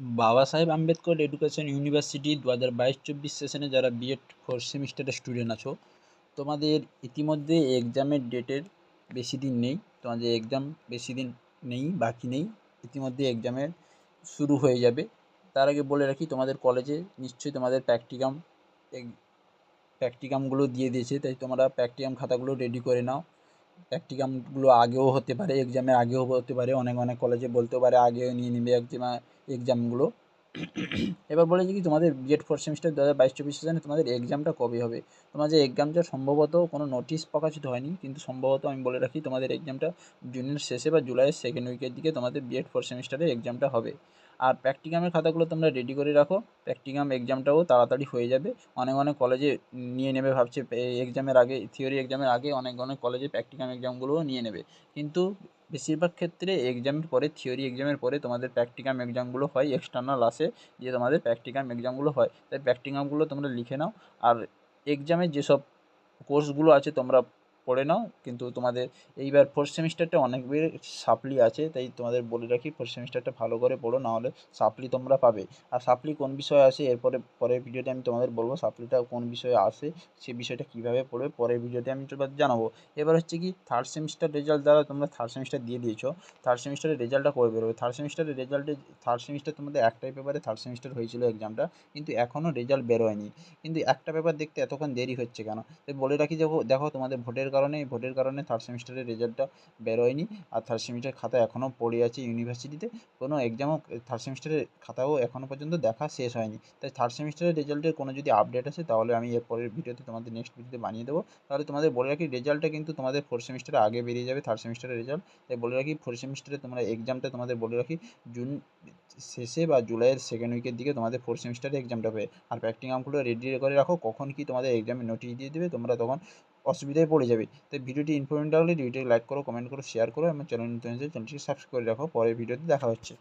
বাবা সাহেব Ambedkar education university দু হাজার বাইশ চব্বিশ সেশনে যারা বিএড ফোর্থ সেমিস্টারের স্টুডেন্ট আছো, তোমাদের ইতিমধ্যে এক্সামের ডেটের বেশি দিন নেই, তোমাদের এক্সাম বেশি দিন নেই, বাকি নেই, ইতিমধ্যে এক্সামের শুরু হয়ে যাবে। তার আগে বলে রাখি, তোমাদের কলেজে নিশ্চয়ই তোমাদের প্র্যাকটিকাম প্র্যাকটিকামগুলো দিয়ে দিয়েছে, তাই তোমরা প্র্যাকটিকাম খাতাগুলো রেডি করে নাও। প্র্যাকটিকামগুলো আগেও হতে পারে এক্সামের আগেও হতে পারে, অনেক অনেক কলেজে বলতেও পারে আগেও নিয়ে নেবে এক্সামগুলো এবার বলেছি কি, তোমাদের বিএড ফোর্থ সেমিস্টার দু হাজার বাইশ, চব্বিশ সেশনে তোমাদের এক্সামটা কবে হবে? তোমাদের এক্সামটা সম্ভবত কোনো নোটিশ প্রকাশিত হয়নি, কিন্তু সম্ভবত আমি বলে রাখি, তোমাদের এক্সামটা জুনের শেষে বা জুলাইয়ের সেকেন্ড উইকের দিকে তোমাদের বিএড ফোর্থ সেমিস্টারের এক্সামটা হবে। আর প্র্যাকটিকামের খাতাগুলো তোমরা রেডি করে রাখো। প্র্যাকটিকাম এক্সামটাও তাড়াতাড়ি হয়ে যাবে। অনেক অনেক কলেজে নিয়ে নেবে ভাবছে এক্সামের আগে থিওরি এক্সামের আগে অনেক অনেক কলেজে প্র্যাকটিকাম এক্সামগুলোও নিয়ে নেবে। কিন্তু বেশিরভাগ ক্ষেত্রে এক্সামের পরে থিওরি এক্সামের পরে তোমাদের প্র্যাকটিকাম এক্সামগুলো হয় এক্সটার্নাল আসে যে তোমাদের প্র্যাকটিকাম এক্সামগুলো হয়। তাই প্র্যাকটিকামগুলো তোমরা লিখে নাও। আর এক্সামের যেসব কোর্সগুলো আছে, তোমরা পড়ে নাও, কিন্তু তোমাদের এইবার ফোর্থ সেমিস্টারটা অনেক সাপ্লি আছে, তাই তোমাদের বলে রাখি ফোর্থ সেমিস্টারটা ভালো করে পড়ো, নাহলে সাপ্লি তোমরা পাবে। আর সাপ্লি কোন বিষয়ে আসে, এরপরে পরের ভিডিওতে আমি তোমাদের বলব সাপ্লিটা কোন বিষয়ে আসে, সে বিষয়টা কীভাবে পড়বে, পরের ভিডিওতে আমি তোমাদের জানাব। এবার হচ্ছে কি থার্ড সেমিস্টার রেজাল্ট দ্বারা তোমরা থার্ড সেমিস্টার দিয়ে দিয়েছ থার্ড সেমিস্টারের রেজাল্টটা কবে বেরোবে? থার্ড সেমিস্টারের রেজাল্টে থার্ড সেমিস্টার তোমাদের একটাই পেপারে থার্ড সেমিস্টার হয়েছিল এক্সামটা কিন্তু এখনও রেজাল্ট বেরোয়নি। কিন্তু একটা পেপার দেখতে এতক্ষণ দেরি হচ্ছে কেন? বলে রাখি দেখো দেখো তোমাদের ভোটের কারণে, এই ভোটের কারণে থার্ড সেমিস্টারের রেজাল্টটা বেরোয়নি আর থার্ড সেমিস্টার খাতা এখনও পড়ে আছে ইউনিভার্সিটিতে কোনো এক্সামও থার্ড সেমিস্টারের খাতাও এখনও পর্যন্ত দেখা শেষ হয়নি। তাই থার্ড সেমিস্টারের রেজাল্টের কোনো যদি আপডেট আসে, তাহলে আমি এর পরের ভিডিওতে তোমাদের নেক্সট ভিডিওতে বানিয়ে দেবো। তাহলে তোমাদের বলে রাখি রেজাল্টটা কিন্তু তোমাদের ফোর্থ সেমিস্টারে আগে বেরিয়ে যাবে থার্ড সেমিস্টারের রেজাল্ট তাই বলে রাখি ফোর্থ সেমিস্টারে তোমরা এক্সামটা তোমাদের বলে রাখি, জুন শেষে বা জুলাইয়ের সেকেন্ড উইকের দিকে তোমাদের ফোর্থ সেমিস্টারে এক্সামটা হবে আর প্র্যাকটিকামগুলো রেডি করে রাখো, কখন কি তোমাদের এক্সামে নোটিশ দিয়ে দেবে, তোমরা তখন অসুবিধায় পড়ে যাবে। তাই ভিডিওটি ইনফরমেটিভ লাগলে ভিডিওটি লাইক করো কমেন্ট করো শেয়ার করো এবং চ্যানেল নতুন চ্যানেলটিকে সাবস্ক্রাইব করে রাখো। পরের ভিডিওতে দেখা হচ্ছে।